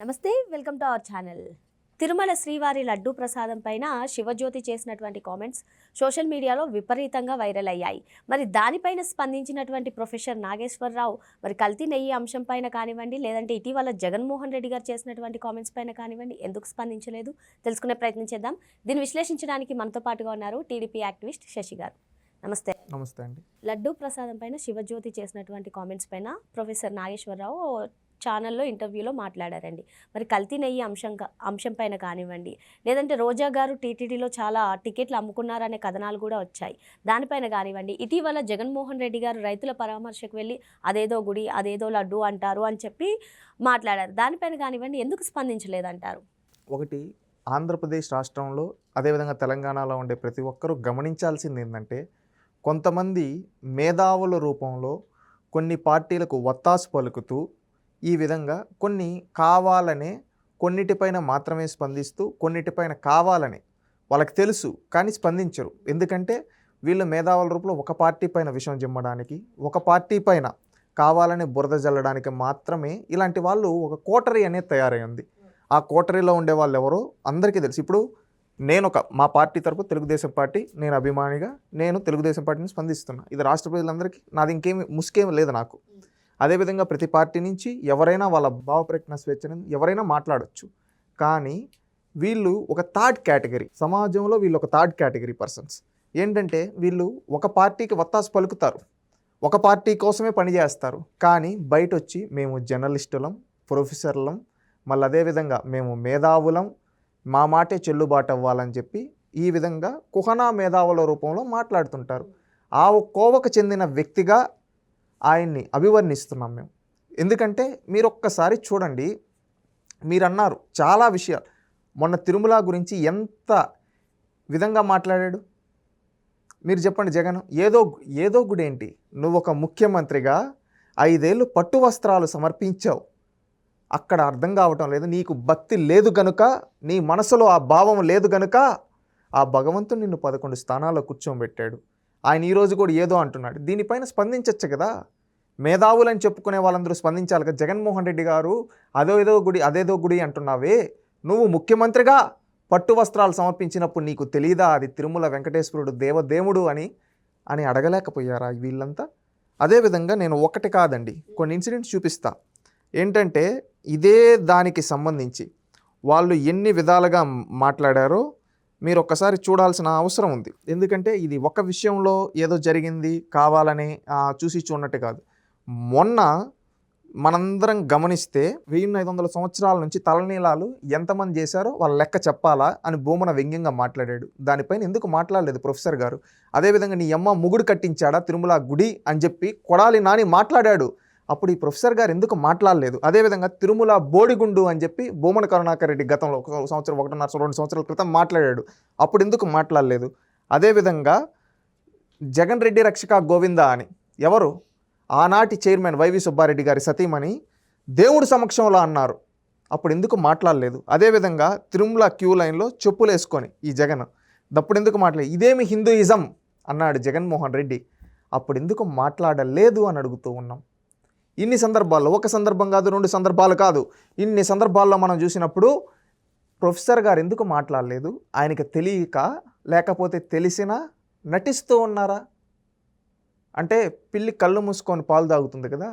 నమస్తే welcome to our channel. Tirumala శ్రీవారి లడ్డూ ప్రసాదం పైన శివజ్యోతి చేసినటువంటి కామెంట్స్ సోషల్ మీడియాలో విపరీతంగా వైరల్ అయ్యాయి. మరి దానిపైన స్పందించినటువంటి ప్రొఫెసర్ నాగేశ్వరరావు మరి కల్తీ నెయ్యి అంశం పైన కానివ్వండి లేదంటే ఇటీవల జగన్మోహన్ రెడ్డి గారు చేసినటువంటి కామెంట్స్ పైన కానివ్వండి ఎందుకు స్పందించలేదు? తెలుసుకునే ప్రయత్నం చేద్దాం. దీన్ని విశ్లేషించడానికి మనతో పాటుగా ఉన్నారు టీడీపీ యాక్టివిస్ట్ శశి గారు. నమస్తే. నమస్తే అండి. లడ్డూ ప్రసాదం పైన శివజ్యోతి చేసినటువంటి కామెంట్స్ పైన ప్రొఫెసర్ నాగేశ్వరరావు ఛానల్లో ఇంటర్వ్యూలో మాట్లాడారండి. మరి కల్తీ నెయ్యి అంశం కా- అంశం పైన కానివ్వండి. లేదంటే రోజా గారు టీటీడీలో చాలా టికెట్లు అమ్ముకున్నారనే కథనాలు కూడా వచ్చాయి. దానిపైన కానివ్వండి. ఇటీవల జగన్మోహన్ రెడ్డి గారు రైతుల పరామర్శకు వెళ్ళి అదేదో గుడి అదేదో లడ్డు అంటారు అని చెప్పి మాట్లాడారు. దానిపైన కానివ్వండి ఎందుకు స్పందించలేదంటారు? ఒకటి ఆంధ్రప్రదేశ్ రాష్ట్రంలో అదేవిధంగా తెలంగాణలో ఉండే ప్రతి ఒక్కరూ గమనించాల్సింది ఏంటంటే కొంతమంది మేధావుల రూపంలో కొన్ని పార్టీలకు వత్తాసు పలుకుతూ ఈ విధంగా కొన్ని కావాలనే కొన్నిటిపైన మాత్రమే స్పందిస్తూ కొన్నిటిపైన కావాలనే వాళ్ళకి తెలుసు కానీ స్పందించరు. ఎందుకంటే వీళ్ళు మేధావుల రూపంలో ఒక పార్టీ పైన విషయం జిమ్మడానికి ఒక పార్టీ పైన కావాలని బురద జల్లడానికి మాత్రమే ఇలాంటి వాళ్ళు ఒక కోటరీ అనేది తయారైంది ఆ కోటరీలో ఉండే వాళ్ళు ఎవరో అందరికీ తెలుసు. ఇప్పుడు నేను ఒక మా పార్టీ తరపు తెలుగుదేశం పార్టీ నేను అభిమానిగా నేను తెలుగుదేశం పార్టీని స్పందిస్తున్నా. ఇది రాష్ట్ర ప్రజలందరికీ నాది ఇంకేమి ముసుకేమి లేదు నాకు. అదేవిధంగా ప్రతి పార్టీ నుంచి ఎవరైనా వాళ్ళ భావ ప్రకటన స్వేచ్ఛను ఎవరైనా మాట్లాడచ్చు. కానీ వీళ్ళు ఒక థర్డ్ కేటగిరీ సమాజంలో వీళ్ళు ఒక థర్డ్ కేటగిరీ పర్సన్స్. ఏంటంటే వీళ్ళు ఒక పార్టీకి వత్తాసు పలుకుతారు. ఒక పార్టీ కోసమే పనిచేస్తారు కానీ బయట వచ్చి మేము జర్నలిస్టులం ప్రొఫెసర్లం మళ్ళీ అదేవిధంగా మేము మేధావులం మా మాటే చెల్లుబాటు అవ్వాలని చెప్పి ఈ విధంగా కుహనా మేధావుల రూపంలో మాట్లాడుతుంటారు. ఆ కోవకు చెందిన వ్యక్తిగా ఆయన్ని అభివర్ణిస్తున్నాం మేము. ఎందుకంటే మీరు ఒక్కసారి చూడండి మీరు అన్నారు చాలా విషయాలు. మొన్న తిరుమల గురించి ఎంత విధంగా మాట్లాడాడు? మీరు చెప్పండి జగన్ ఏదో ఏదో గుడి ఏంటి నువ్వు ఒక ముఖ్యమంత్రిగా ఐదేళ్ళు పట్టు వస్త్రాలు సమర్పించావు. అక్కడ అర్థం కావటం లేదు నీకు భక్తి లేదు గనుక నీ మనసులో ఆ భావం లేదు గనుక ఆ భగవంతుడు నిన్ను పదకొండు స్థానాల్లో కూర్చోబెట్టాడు. ఆయన ఈరోజు కూడా ఏదో అంటున్నాడు. దీనిపైన స్పందించవచ్చు కదా? మేధావులని చెప్పుకునే వాళ్ళందరూ స్పందించాలి కదా. జగన్మోహన్ రెడ్డి గారు అదో ఏదో గుడి అదేదో గుడి అంటున్నావే. నువ్వు ముఖ్యమంత్రిగా పట్టు వస్త్రాలు సమర్పించినప్పుడు నీకు తెలియదా అది తిరుమల వెంకటేశ్వరుడు దేవదేవుడు అని అని అడగలేకపోయారా వీళ్ళంతా? అదేవిధంగా నేను ఒకటి కాదండి కొన్ని ఇన్సిడెంట్స్ చూపిస్తా. ఏంటంటే ఇదే దానికి సంబంధించి వాళ్ళు ఎన్ని విధాలుగా మాట్లాడారో మీరు ఒక్కసారి చూడాల్సిన అవసరం ఉంది. ఎందుకంటే ఇది ఒక విషయంలో ఏదో జరిగింది కావాలని చూసి చూడనట్టు కాదు. మొన్న మనందరం గమనిస్తే వెయ్యి ఐదు వందల సంవత్సరాల నుంచి తలనీలాలు ఎంతమంది చేశారో వాళ్ళ లెక్క చెప్పాలా అని భూమన వ్యంగ్యంగా మాట్లాడాడు. దానిపైన ఎందుకు మాట్లాడలేదు ప్రొఫెసర్ గారు? అదేవిధంగా నీ అమ్మ ముగుడు కట్టించాడా? తిరుమల గుడి అని చెప్పి కొడాలి నాని మాట్లాడాడు. అప్పుడు ఈ ప్రొఫెసర్ గారు ఎందుకు మాట్లాడలేదు? అదేవిధంగా తిరుమల బోడిగుండు అని చెప్పి భూమన కరుణాకర్ రెడ్డి గతంలో ఒక సంవత్సరం ఒకటిన్నర రెండు సంవత్సరాల క్రితం మాట్లాడాడు. అప్పుడు ఎందుకు మాట్లాడలేదు? అదేవిధంగా జగన్ రెడ్డి రక్షక గోవింద అని. ఎవరు? ఆనాటి చైర్మన్ వైవి సుబ్బారెడ్డి గారి సతీమణి దేవుడి సమక్షంలో అన్నారు. అప్పుడు ఎందుకు మాట్లాడలేదు? అదేవిధంగా తిరుమల క్యూ లైన్లో చెప్పులు వేసుకొని ఈ జగన్ అప్పుడు ఎందుకు మాట్లాడలేదు ఇదేమి హిందూయిజం అన్నాడు జగన్మోహన్ రెడ్డి. అప్పుడు ఎందుకు మాట్లాడలేదు అని అడుగుతూ ఉన్నాం. ఇన్ని సందర్భాల్లో ఒక సందర్భం కాదు రెండు సందర్భాలు కాదు. ఇన్ని సందర్భాల్లో మనం చూసినప్పుడు ప్రొఫెసర్ గారు ఎందుకు మాట్లాడలేదు? ఆయనకి తెలియక లేకపోతే తెలిసినా నటిస్తూ ఉన్నారా? అంటే పిల్లి కళ్ళు మూసుకొని పాలు తాగుతుంది కదా.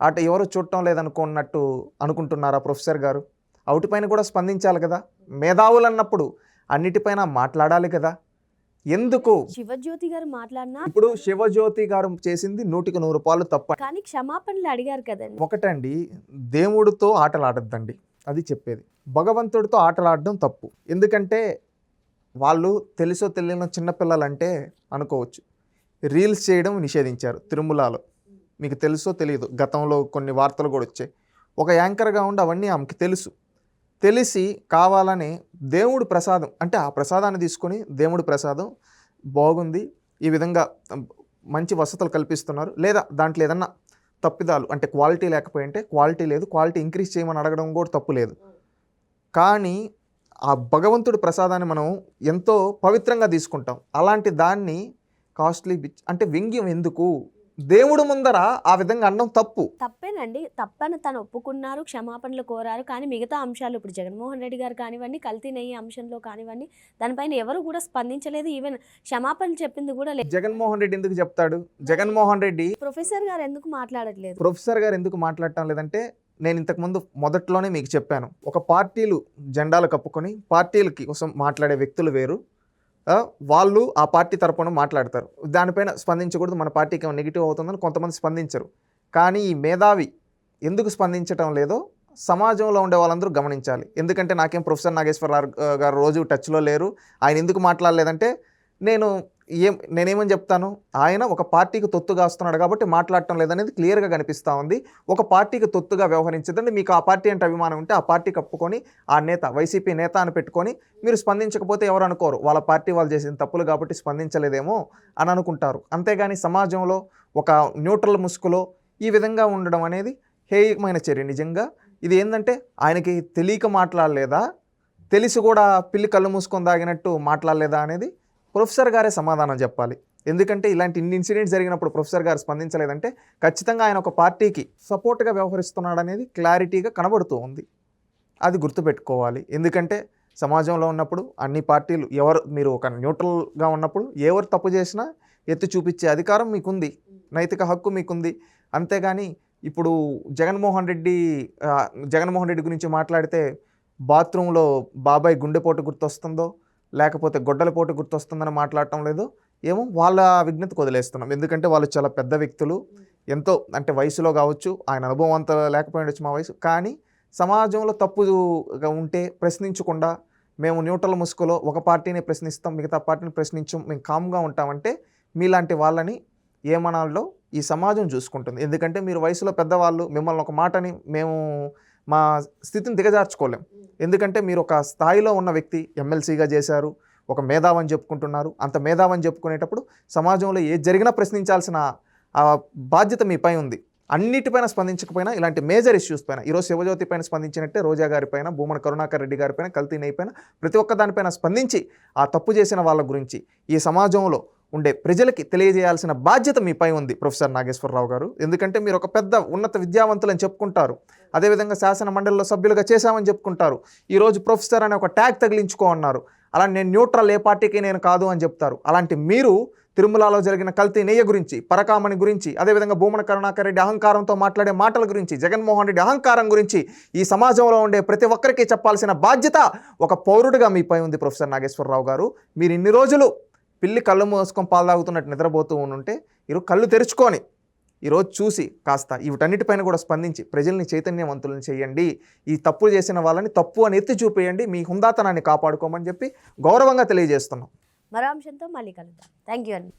అట ఎవరు చూడటం లేదనుకున్నట్టు అనుకుంటున్నారా ప్రొఫెసర్ గారు? అవుటిపైన కూడా స్పందించాలి కదా. మేధావులు అన్నప్పుడు అన్నిటిపైన మాట్లాడాలి కదా. ఎందుకు? శివజ్యోతి గారు మాట్లాడినా ఇప్పుడు శివజ్యోతి గారు చేసింది నూటికి నూరు పాలు తప్ప కానీ క్షమాపణలు అడిగారు కదండి. ఒకటండి దేవుడితో ఆటలాడద్దండి అది చెప్పేది. భగవంతుడితో ఆటలాడడం తప్పు. ఎందుకంటే వాళ్ళు తెలుసో తెలియని చిన్నపిల్లలంటే అనుకోవచ్చు. రీల్స్ చేయడం నిషేధించారు తిరుమలలో. మీకు తెలుసో తెలియదు. గతంలో కొన్ని వార్తలు కూడా వచ్చాయి. ఒక యాంకర్గా ఉండి అవన్నీ ఆమెకి తెలుసు. తెలిసి కావాలని దేవుడు ప్రసాదం అంటే ఆ ప్రసాదాన్ని తీసుకొని దేవుడు ప్రసాదం బాగుంది ఈ విధంగా మంచి వసతులు కల్పిస్తున్నారు. లేదా దాంట్లో ఏదన్నా తప్పిదాలు అంటే క్వాలిటీ లేకపోయింటే క్వాలిటీ లేదు క్వాలిటీ ఇంక్రీజ్ చేయమని అడగడం కూడా తప్పు లేదు. కానీ ఆ భగవంతుడి ప్రసాదాన్ని మనం ఎంతో పవిత్రంగా తీసుకుంటాం. అలాంటి దాన్ని కాస్ట్లీ బిచ్ అంటే వ్యంగ్యం ఎందుకు? దేవుడు ముందర ఆ విధంగా అనడం తప్పు. తప్పేనండి. తప్పని తను ఒప్పుకున్నారు క్షమాపణలు కోరారు. కానీ మిగతా అంశాలు ఇప్పుడు జగన్మోహన్ రెడ్డి గారు కానివ్వండి కల్తీ నెయ్యి అంశంలో కానివ్వండి దానిపైన ఎవరు కూడా స్పందించలేదు. ఈవెన్ క్షమాపణలు చెప్పింది కూడా లేదు జగన్మోహన్ రెడ్డి ఎందుకు చెప్తాడు? జగన్మోహన్ రెడ్డి ప్రొఫెసర్ గారు ఎందుకు మాట్లాడట్లేదు? ప్రొఫెసర్ గారు ఎందుకు మాట్లాడటం లేదంటే నేను ఇంతకుముందు మొదట్లోనే మీకు చెప్పాను. ఒక పార్టీలు జెండాలు కప్పుకొని పార్టీలకి కోసం మాట్లాడే వ్యక్తులు వేరు. వాళ్ళు ఆ పార్టీ తరపున మాట్లాడతారు. దానిపైన స్పందించకూడదు. మన పార్టీకి నెగిటివ్ అవుతుందని కొంతమంది స్పందించరు. కానీ ఈ మేధావి ఎందుకు స్పందించటం లేదో సమాజంలో ఉండే వాళ్ళందరూ గమనించాలి. ఎందుకంటే నాకేం ప్రొఫెసర్ నాగేశ్వరరావు గారు రోజు టచ్లో లేరు. ఆయన ఎందుకు మాట్లాడలేదంటే నేను ఏం నేనేమని చెప్తాను? ఆయన ఒక పార్టీకి తొత్తుగా వస్తున్నాడు కాబట్టి మాట్లాడటం లేదనేది క్లియర్గా కనిపిస్తూ ఉంది. ఒక పార్టీకి తొత్తుగా వ్యవహరించదండి. మీకు ఆ పార్టీ అంటే అభిమానం ఉంటే ఆ పార్టీ కప్పుకొని ఆ నేత వైసీపీ నేత అని పెట్టుకొని మీరు స్పందించకపోతే ఎవరు అనుకోరు. వాళ్ళ పార్టీ వాళ్ళు చేసిన తప్పులు కాబట్టి స్పందించలేదేమో అని అనుకుంటారు. అంతేగాని సమాజంలో ఒక న్యూట్రల్ ముసుగులో ఈ విధంగా ఉండడం అనేది హేయమైన చర్య నిజంగా. ఇది ఏంటంటే ఆయనకి తెలియక మాట్లాడలేదా? తెలిసి కూడా పిల్లి కళ్ళు మూసుకొని దాగినట్టు మాట్లాడలేదా అనేది ప్రొఫెసర్ గారే సమాధానం చెప్పాలి. ఎందుకంటే ఇలాంటి ఇన్ని ఇన్సిడెంట్స్ జరిగినప్పుడు ప్రొఫెసర్ గారు స్పందించలేదంటే ఖచ్చితంగా ఆయన ఒక పార్టీకి సపోర్ట్గా వ్యవహరిస్తున్నాడు అనేది క్లారిటీగా కనబడుతూ ఉంది. అది గుర్తుపెట్టుకోవాలి. ఎందుకంటే సమాజంలో ఉన్నప్పుడు అన్ని పార్టీలు ఎవరు మీరు ఒక న్యూట్రల్గా ఉన్నప్పుడు ఎవరు తప్పు చేసినా ఎత్తి చూపించే అధికారం మీకుంది. నైతిక హక్కు మీకుంది. అంతేగాని ఇప్పుడు జగన్మోహన్ రెడ్డి జగన్మోహన్ రెడ్డి గురించి మాట్లాడితే బాత్రూంలో బాబాయ్ గుండెపోటు గుర్తొస్తుందో లేకపోతే గొడ్డలపోటు గుర్తొస్తుందని మాట్లాడటం లేదు. ఏమో వాళ్ళ విజ్ఞతకు వదిలేస్తున్నాం. ఎందుకంటే వాళ్ళు చాలా పెద్ద వ్యక్తులు. ఎంతో అంటే వయసులో కావచ్చు ఆయన అనుభవం అంత లేకపోయిండొచ్చు మా వయసు. కానీ సమాజంలో తప్పుగా ఉంటే ప్రశ్నించకుండా మేము న్యూట్రల్ ముసుగులో ఒక పార్టీని ప్రశ్నిస్తాం మిగతా పార్టీని ప్రశ్నించాం మేము కామ్గా ఉంటామంటే మీలాంటి వాళ్ళని ఏమనాలో ఈ సమాజం చూసుకుంటుంది. ఎందుకంటే మీరు వయసులో పెద్దవాళ్ళు మిమ్మల్ని ఒక మాటని మేము మా స్థితిని దిగజార్చుకోలేం. ఎందుకంటే మీరు ఒక స్థాయిలో ఉన్న వ్యక్తి ఎమ్మెల్సీగా చేశారు ఒక మేధావని చెప్పుకుంటున్నారు. అంత మేధావని చెప్పుకునేటప్పుడు సమాజంలో ఏది జరిగినా ప్రశ్నించాల్సిన బాధ్యత మీపై ఉంది. అన్నిటిపైన స్పందించకపోయినా ఇలాంటి మేజర్ ఇష్యూస్ పైన ఈరోజు శివజ్యోతి పైన స్పందించినట్టే రోజా గారి పైన భూమన కరుణాకర్ రెడ్డి గారి పైన కల్తీ నెయ్యి పైన ప్రతి ఒక్క దానిపైన స్పందించి ఆ తప్పు చేసిన వాళ్ళ గురించి ఈ సమాజంలో ఉండే ప్రజలకి తెలియజేయాల్సిన బాధ్యత మీపై ఉంది ప్రొఫెసర్ నాగేశ్వరరావు గారు. ఎందుకంటే మీరు ఒక పెద్ద ఉన్నత విద్యావంతులని చెప్పుకుంటారు. అదేవిధంగా శాసన మండలిలో సభ్యులుగా చేశామని చెప్పుకుంటారు. ఈరోజు ప్రొఫెసర్ అనే ఒక ట్యాగ్ తగిలించుకో అన్నారు. అలా నేను న్యూట్రల్ ఏ పార్టీకి నేను కాదు అని చెప్తారు. అలాంటి మీరు తిరుమలలో జరిగిన కల్తీ నెయ్య గురించి పరకామణి గురించి అదేవిధంగా భూమన కరుణాకర్ రెడ్డి అహంకారంతో మాట్లాడే మాటల గురించి జగన్మోహన్ రెడ్డి అహంకారం గురించి ఈ సమాజంలో ఉండే ప్రతి ఒక్కరికి చెప్పాల్సిన బాధ్యత ఒక పౌరుడిగా మీపై ఉంది ప్రొఫెసర్ నాగేశ్వరరావు గారు. మీరు ఇన్ని రోజులు పిల్లి కళ్ళు మూసుకొని పాలు తాగుతున్నట్టు నిద్రపోతూ ఉంటే ఈరోజు కళ్ళు తెరుచుకొని ఈరోజు చూసి కాస్త వీటన్నిటిపైన కూడా స్పందించి ప్రజల్ని చైతన్యవంతులను చేయండి. ఈ తప్పు చేసిన వాళ్ళని తప్పు అని ఎత్తి చూపేయండి. మీ హుందాతనాన్ని కాపాడుకోమని చెప్పి గౌరవంగా తెలియజేస్తున్నాం. మరో అంశంతో మళ్ళీ కలుద్దాం. థ్యాంక్ యూ అండి